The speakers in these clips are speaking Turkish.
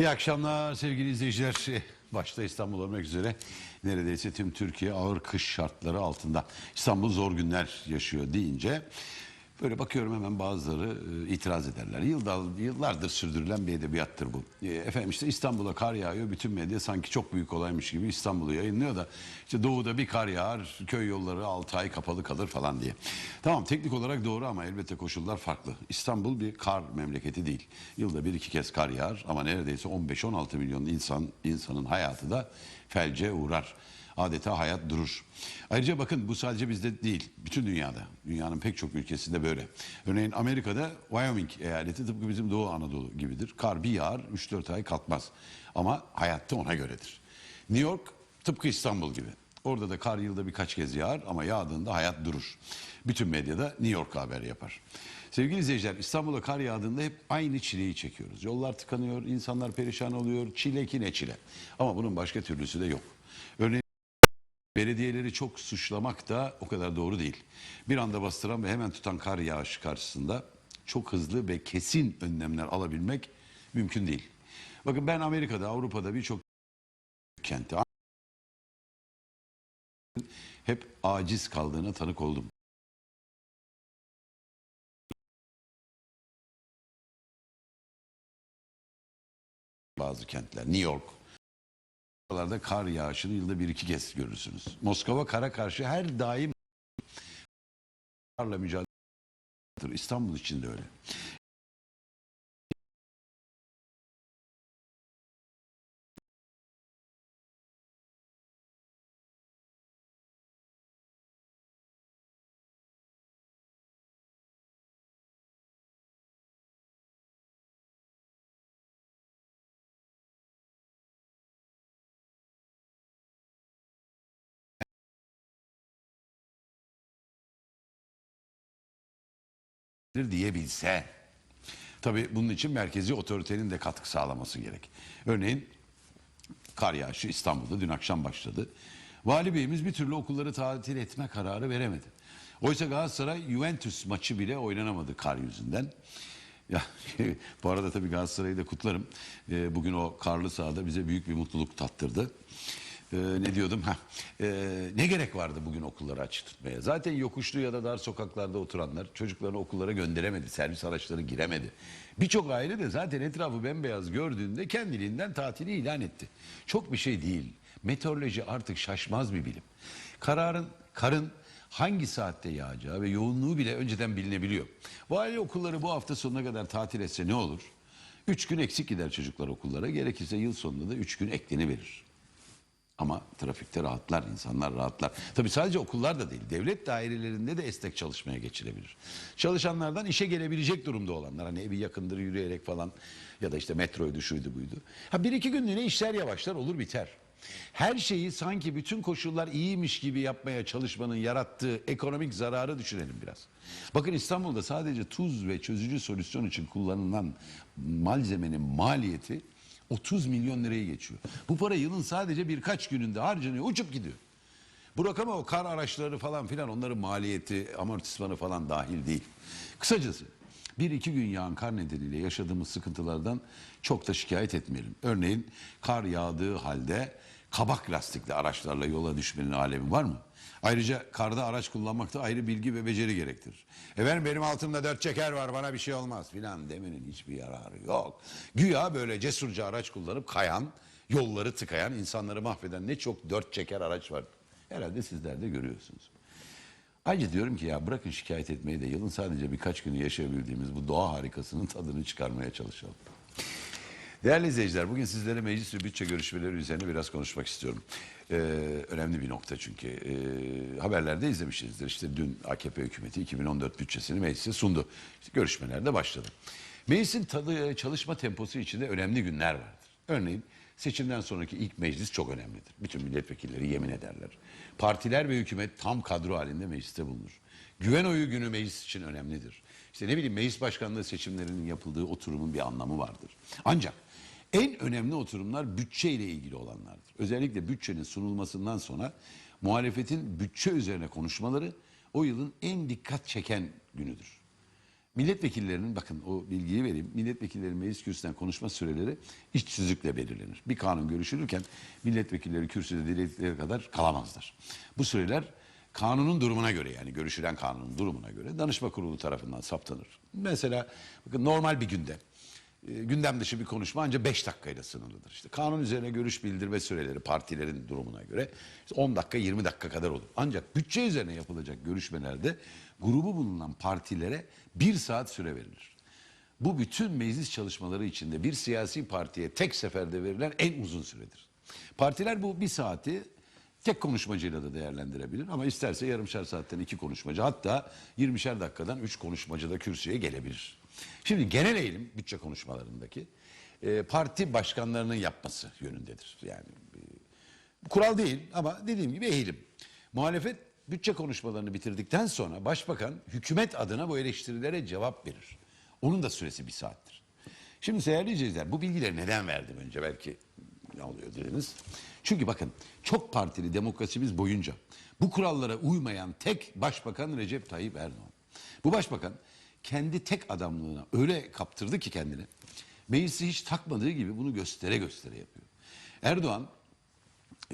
İyi akşamlar sevgili izleyiciler. Eh, Başta İstanbul olmak üzere neredeyse tüm Türkiye ağır kış şartları altında. İstanbul zor günler yaşıyor deyince böyle bakıyorum hemen bazıları e, itiraz ederler. Yılda, yıllardır sürdürülen bir edebiyattır bu. E, Efendim işte İstanbul'a kar yağıyor. Bütün medya sanki çok büyük olaymış gibi İstanbul'u yayınlıyor da işte doğuda bir kar yağar, köy yolları 6 ay kapalı kalır falan diye. Tamam teknik olarak doğru ama elbette koşullar farklı. İstanbul bir kar memleketi değil. Yılda bir iki kez kar yağar ama neredeyse 15-16 milyon insan insanın hayatı da felce uğrar. Adeta hayat durur. Ayrıca bakın bu sadece bizde değil, bütün dünyada. Dünyanın pek çok ülkesinde böyle. Örneğin Amerika'da Wyoming eyaleti tıpkı bizim Doğu Anadolu gibidir. Kar bir yağar, 3-4 ay kalkmaz. Ama hayatta ona göredir. New York tıpkı İstanbul gibi. Orada da kar yılda birkaç kez yağar ama yağdığında hayat durur. Bütün medyada New York haber yapar. Sevgili izleyiciler İstanbul'a kar yağdığında hep aynı çileyi çekiyoruz. Yollar tıkanıyor, insanlar perişan oluyor, çile ki ne çile. Ama bunun başka türlüsü de yok. Örneğin Belediyeleri çok suçlamak da o kadar doğru değil. Bir anda bastıran ve hemen tutan kar yağışı karşısında çok hızlı ve kesin önlemler alabilmek mümkün değil. Bakın ben Amerika'da, Avrupa'da birçok kentte hep aciz kaldığına tanık oldum. Bazı kentler, New York, Oralarda kar yağışını yılda bir iki kez görürsünüz. Moskova kara karşı her daim karla mücadele. İstanbul için de öyle. Diyebilse. Tabii bunun için merkezi otoritenin de katkı sağlaması gerek. Örneğin kar yağışı İstanbul'da dün akşam başladı. Vali Bey'imiz bir türlü okulları tatil etme kararı veremedi. Oysa Galatasaray Juventus maçı bile oynanamadı kar yüzünden. Ya bu arada tabii Galatasaray'ı da kutlarım. Ee, bugün o karlı sahada bize büyük bir mutluluk tattırdı. Ee, ne diyordum? Ha, ne gerek vardı bugün okulları açık tutmaya? Zaten yokuşlu ya da dar sokaklarda oturanlar çocuklarını okullara gönderemedi. Servis araçları giremedi. Birçok aile de zaten etrafı bembeyaz gördüğünde kendiliğinden tatili ilan etti. Çok bir şey değil. Meteoroloji artık şaşmaz bir bilim. Kararın, karın hangi saatte yağacağı ve yoğunluğu bile önceden bilinebiliyor. Vali okulları bu hafta sonuna kadar tatil etse ne olur? Üç gün eksik gider çocuklar okullara. Gerekirse yıl sonunda da üç gün ekleni verir. Ama trafikte rahatlar, insanlar rahatlar. Tabii sadece okullar da değil, devlet dairelerinde de esnek çalışmaya geçilebilir. Çalışanlardan işe gelebilecek durumda olanlar, hani evi yakındır yürüyerek falan ya da işte metroydu, şuydu buydu. Ha bir iki günlüğüne işler yavaşlar, olur biter. Her şeyi sanki bütün koşullar iyiymiş gibi yapmaya çalışmanın yarattığı ekonomik zararı düşünelim biraz. Bakın İstanbul'da sadece tuz ve çözücü solüsyon için kullanılan malzemenin maliyeti 30 milyon liraya geçiyor. Bu para yılın sadece birkaç gününde harcanıyor, uçup gidiyor. Bu rakama o kar araçları falan filan onların maliyeti, amortismanı falan dahil değil. Kısacası bir iki gün yağan kar nedeniyle yaşadığımız sıkıntılardan çok da şikayet etmeyelim. Örneğin kar yağdığı halde kabak lastikli araçlarla yola düşmenin alemi var mı? Ayrıca karda araç kullanmakta ayrı bilgi ve beceri gerektirir. Efendim benim altımda dört çeker var bana bir şey olmaz filan demenin hiçbir yararı yok. Güya böyle cesurca araç kullanıp kayan, yolları tıkayan, insanları mahveden ne çok dört çeker araç var. Herhalde sizler de görüyorsunuz. Ayrıca diyorum ki ya bırakın şikayet etmeyi de yılın sadece birkaç günü yaşayabildiğimiz bu doğa harikasının tadını çıkarmaya çalışalım. Değerli izleyiciler bugün sizlere meclis ve bütçe görüşmeleri üzerine biraz konuşmak istiyorum. Ee, önemli bir nokta çünkü. Ee, haberlerde izlemişsinizdir. İşte dün AKP hükümeti 2014 bütçesini meclise sundu. İşte görüşmeler de başladı. Meclisin tadı, çalışma temposu içinde önemli günler vardır. Örneğin seçimden sonraki ilk meclis çok önemlidir. Bütün milletvekilleri yemin ederler. Partiler ve hükümet tam kadro halinde mecliste bulunur. Güven oyu günü meclis için önemlidir. İşte ne bileyim meclis başkanlığı seçimlerinin yapıldığı oturumun bir anlamı vardır. Ancak en önemli oturumlar bütçe ile ilgili olanlardır. Özellikle bütçenin sunulmasından sonra muhalefetin bütçe üzerine konuşmaları o yılın en dikkat çeken günüdür. Milletvekillerinin bakın o bilgiyi vereyim. Milletvekillerinin meclis kürsüsünden konuşma süreleri işsizlikle belirlenir. Bir kanun görüşülürken milletvekilleri kürsüde diledikleri kadar kalamazlar. Bu süreler kanunun durumuna göre yani görüşülen kanunun durumuna göre danışma kurulu tarafından saptanır. Mesela bakın normal bir günde e, gündem dışı bir konuşma ancak 5 dakikayla sınırlıdır. İşte kanun üzerine görüş bildirme süreleri partilerin durumuna göre işte 10 dakika 20 dakika kadar olur. Ancak bütçe üzerine yapılacak görüşmelerde grubu bulunan partilere bir saat süre verilir. Bu bütün meclis çalışmaları içinde bir siyasi partiye tek seferde verilen en uzun süredir. Partiler bu bir saati tek konuşmacıyla da değerlendirebilir ama isterse yarımşar saatten iki konuşmacı hatta 20'şer dakikadan üç konuşmacı da kürsüye gelebilir. Şimdi genel eğilim bütçe konuşmalarındaki e, parti başkanlarının yapması yönündedir. Yani e, kural değil ama dediğim gibi eğilim. Muhalefet bütçe konuşmalarını bitirdikten sonra başbakan hükümet adına bu eleştirilere cevap verir. Onun da süresi bir saattir. Şimdi değerli izleyiciler bu bilgileri neden verdim önce belki ne oluyor dediniz. Çünkü bakın çok partili demokrasimiz boyunca bu kurallara uymayan tek başbakan Recep Tayyip Erdoğan. Bu başbakan kendi tek adamlığına öyle kaptırdı ki kendini. Meclisi hiç takmadığı gibi bunu göstere göstere yapıyor. Erdoğan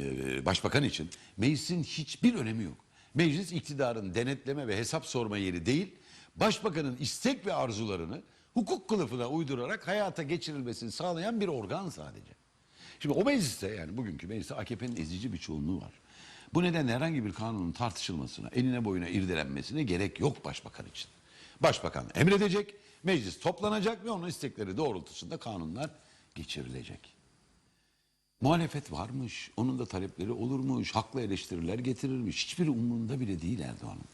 e, başbakan için meclisin hiçbir önemi yok. Meclis iktidarın denetleme ve hesap sorma yeri değil, başbakanın istek ve arzularını hukuk kılıfına uydurarak hayata geçirilmesini sağlayan bir organ sadece. Şimdi o mecliste yani bugünkü mecliste AKP'nin ezici bir çoğunluğu var. Bu nedenle herhangi bir kanunun tartışılmasına, eline boyuna irdelenmesine gerek yok başbakan için. Başbakan emredecek, meclis toplanacak ve onun istekleri doğrultusunda kanunlar geçirilecek. Muhalefet varmış, onun da talepleri olurmuş, haklı eleştiriler getirirmiş. Hiçbir umurunda bile değil Erdoğan'ın.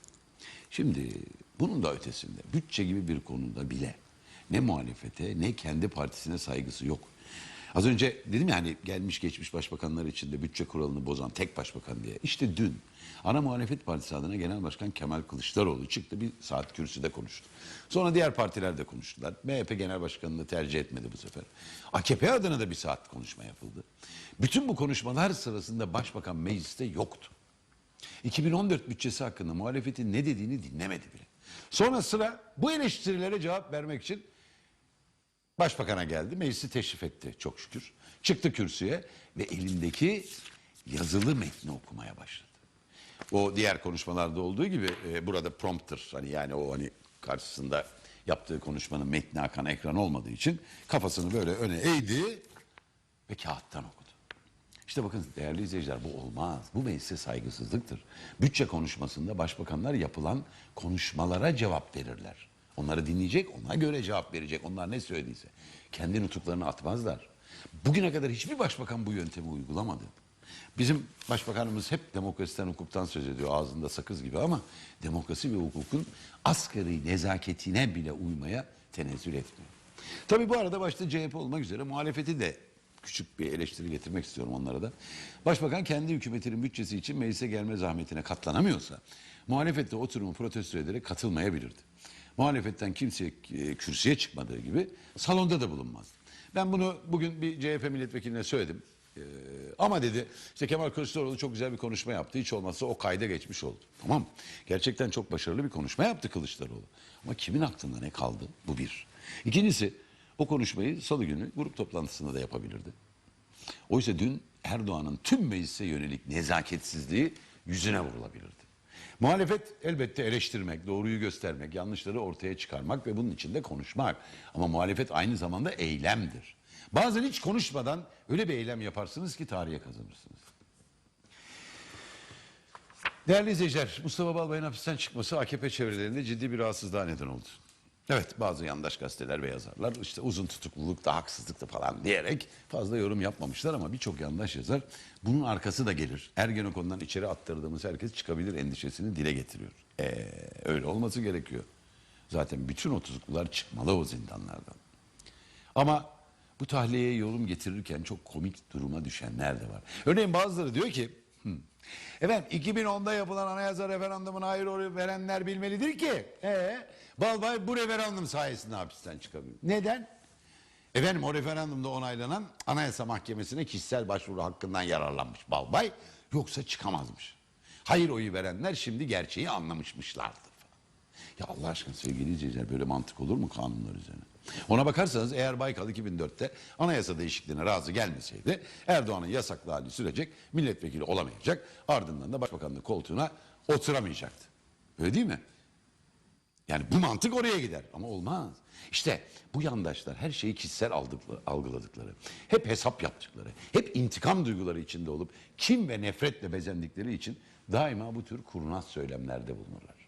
Şimdi bunun da ötesinde bütçe gibi bir konuda bile ne muhalefete ne kendi partisine saygısı yok. Az önce dedim ya hani gelmiş geçmiş başbakanlar içinde bütçe kuralını bozan tek başbakan diye. İşte dün ana muhalefet partisi adına Genel Başkan Kemal Kılıçdaroğlu çıktı bir saat kürsüde konuştu. Sonra diğer partiler de konuştular. MHP Genel Başkanı'nı tercih etmedi bu sefer. AKP adına da bir saat konuşma yapıldı. Bütün bu konuşmalar sırasında başbakan mecliste yoktu. 2014 bütçesi hakkında muhalefetin ne dediğini dinlemedi bile. Sonra sıra bu eleştirilere cevap vermek için başbakana geldi. Meclisi teşrif etti çok şükür. Çıktı kürsüye ve elindeki yazılı metni okumaya başladı. O diğer konuşmalarda olduğu gibi e, burada prompter hani yani o hani karşısında yaptığı konuşmanın metni akan ekran olmadığı için kafasını böyle öne eğdi ve kağıttan okudu. İşte bakın değerli izleyiciler bu olmaz. Bu meclise saygısızlıktır. Bütçe konuşmasında başbakanlar yapılan konuşmalara cevap verirler. Onları dinleyecek, ona göre cevap verecek. Onlar ne söylediyse. Kendi nutuklarını atmazlar. Bugüne kadar hiçbir başbakan bu yöntemi uygulamadı. Bizim başbakanımız hep demokrasiden, hukuktan söz ediyor ağzında sakız gibi ama demokrasi ve hukukun asgari nezaketine bile uymaya tenezzül etmiyor. Tabii bu arada başta CHP olmak üzere muhalefeti de küçük bir eleştiri getirmek istiyorum onlara da. Başbakan kendi hükümetinin bütçesi için meclise gelme zahmetine katlanamıyorsa muhalefet de oturumu protesto ederek katılmayabilirdi. Muhalefetten kimse e, kürsüye çıkmadığı gibi salonda da bulunmaz. Ben bunu bugün bir CHP milletvekiline söyledim. Ee, ama dedi işte Kemal Kılıçdaroğlu çok güzel bir konuşma yaptı. Hiç olmazsa o kayda geçmiş oldu. Tamam. Gerçekten çok başarılı bir konuşma yaptı Kılıçdaroğlu. Ama kimin aklında ne kaldı? Bu bir. İkincisi o konuşmayı salı günü grup toplantısında da yapabilirdi. Oysa dün Erdoğan'ın tüm meclise yönelik nezaketsizliği yüzüne vurulabilirdi. Muhalefet elbette eleştirmek, doğruyu göstermek, yanlışları ortaya çıkarmak ve bunun içinde konuşmak. Ama muhalefet aynı zamanda eylemdir. Bazen hiç konuşmadan öyle bir eylem yaparsınız ki tarihe kazanırsınız. Değerli izleyiciler, Mustafa Balbay'ın hapisten çıkması AKP çevrelerinde ciddi bir rahatsızlığa neden oldu. Evet bazı yandaş gazeteler ve yazarlar işte uzun tutuklulukta haksızlıkta falan diyerek fazla yorum yapmamışlar ama birçok yandaş yazar bunun arkası da gelir. Ergenekon'dan içeri attırdığımız herkes çıkabilir endişesini dile getiriyor. Ee, öyle olması gerekiyor. Zaten bütün o tutuklular çıkmalı o zindanlardan. Ama bu tahliyeye yorum getirirken çok komik duruma düşenler de var. Örneğin bazıları diyor ki "Hmm, efendim 2010'da yapılan anayasa referandumuna hayır oyu verenler bilmelidir ki ee, Balbay bu referandum sayesinde hapisten çıkabilir. Neden? Efendim o referandumda onaylanan anayasa mahkemesine kişisel başvuru hakkından yararlanmış Balbay yoksa çıkamazmış. Hayır oyu verenler şimdi gerçeği anlamışmışlardı. Ya Allah aşkına sevgili izleyiciler böyle mantık olur mu kanunlar üzerine? Ona bakarsanız eğer Baykal 2004'te anayasa değişikliğine razı gelmeseydi Erdoğan'ın yasaklı hali sürecek, milletvekili olamayacak, ardından da başbakanlık koltuğuna oturamayacaktı. Öyle değil mi? Yani bu mantık oraya gider ama olmaz. İşte bu yandaşlar her şeyi kişisel algıladıkları, hep hesap yaptıkları, hep intikam duyguları içinde olup kim ve nefretle bezendikleri için daima bu tür kurnaz söylemlerde bulunurlar.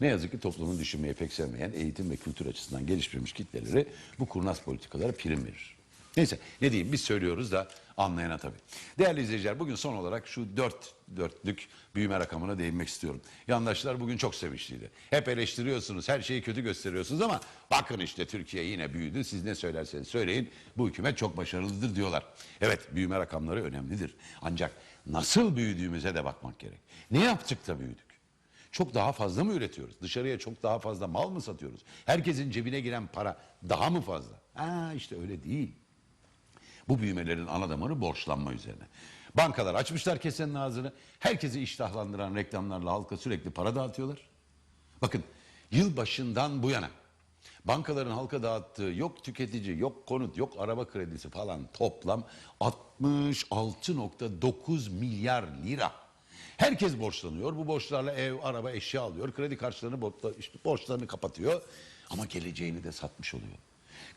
Ne yazık ki toplumun düşünmeyi pek sevmeyen eğitim ve kültür açısından geliştirilmiş kitleleri bu kurnaz politikalara prim verir. Neyse ne diyeyim biz söylüyoruz da anlayana tabii. Değerli izleyiciler bugün son olarak şu dört dörtlük büyüme rakamına değinmek istiyorum. Yandaşlar bugün çok sevinçliydi. Hep eleştiriyorsunuz her şeyi kötü gösteriyorsunuz ama bakın işte Türkiye yine büyüdü. Siz ne söylerseniz söyleyin bu hükümet çok başarılıdır diyorlar. Evet büyüme rakamları önemlidir. Ancak nasıl büyüdüğümüze de bakmak gerek. Ne yaptık da büyüdük? Çok daha fazla mı üretiyoruz? Dışarıya çok daha fazla mal mı satıyoruz? Herkesin cebine giren para daha mı fazla? Aa işte öyle değil. Bu büyümelerin ana damarı borçlanma üzerine. Bankalar açmışlar kesenin ağzını. Herkesi iştahlandıran reklamlarla halka sürekli para dağıtıyorlar. Bakın yıl başından bu yana bankaların halka dağıttığı yok tüketici, yok konut, yok araba kredisi falan toplam 66.9 milyar lira. Herkes borçlanıyor. Bu borçlarla ev, araba, eşya alıyor. Kredi karşılığını borçla- işte borçlarını kapatıyor. Ama geleceğini de satmış oluyor.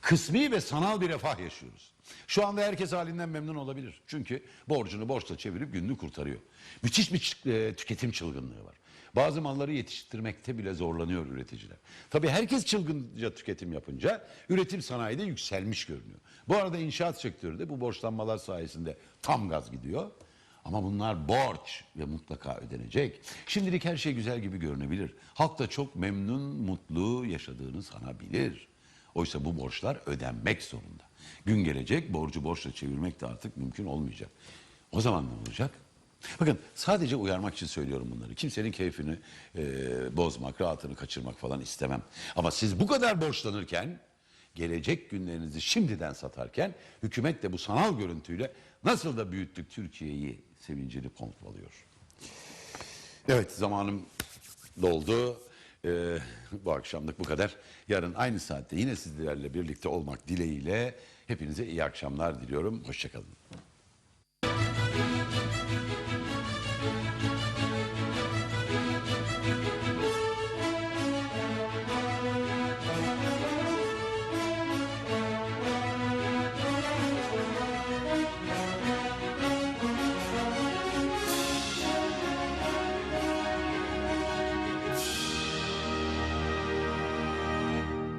Kısmi ve sanal bir refah yaşıyoruz. Şu anda herkes halinden memnun olabilir. Çünkü borcunu borçla çevirip gününü kurtarıyor. Müthiş bir e, tüketim çılgınlığı var. Bazı malları yetiştirmekte bile zorlanıyor üreticiler. Tabii herkes çılgınca tüketim yapınca üretim sanayide yükselmiş görünüyor. Bu arada inşaat sektörü de bu borçlanmalar sayesinde tam gaz gidiyor. Ama bunlar borç ve mutlaka ödenecek. Şimdilik her şey güzel gibi görünebilir. Halk da çok memnun, mutlu yaşadığını sanabilir. Oysa bu borçlar ödenmek zorunda. Gün gelecek borcu borçla çevirmek de artık mümkün olmayacak. O zaman ne olacak? Bakın sadece uyarmak için söylüyorum bunları. Kimsenin keyfini e, bozmak, rahatını kaçırmak falan istemem. Ama siz bu kadar borçlanırken, gelecek günlerinizi şimdiden satarken, hükümet de bu sanal görüntüyle nasıl da büyüttük Türkiye'yi sevincini pompalıyor. Evet zamanım doldu. Ee, bu akşamlık bu kadar. Yarın aynı saatte yine sizlerle birlikte olmak dileğiyle hepinize iyi akşamlar diliyorum. Hoşçakalın.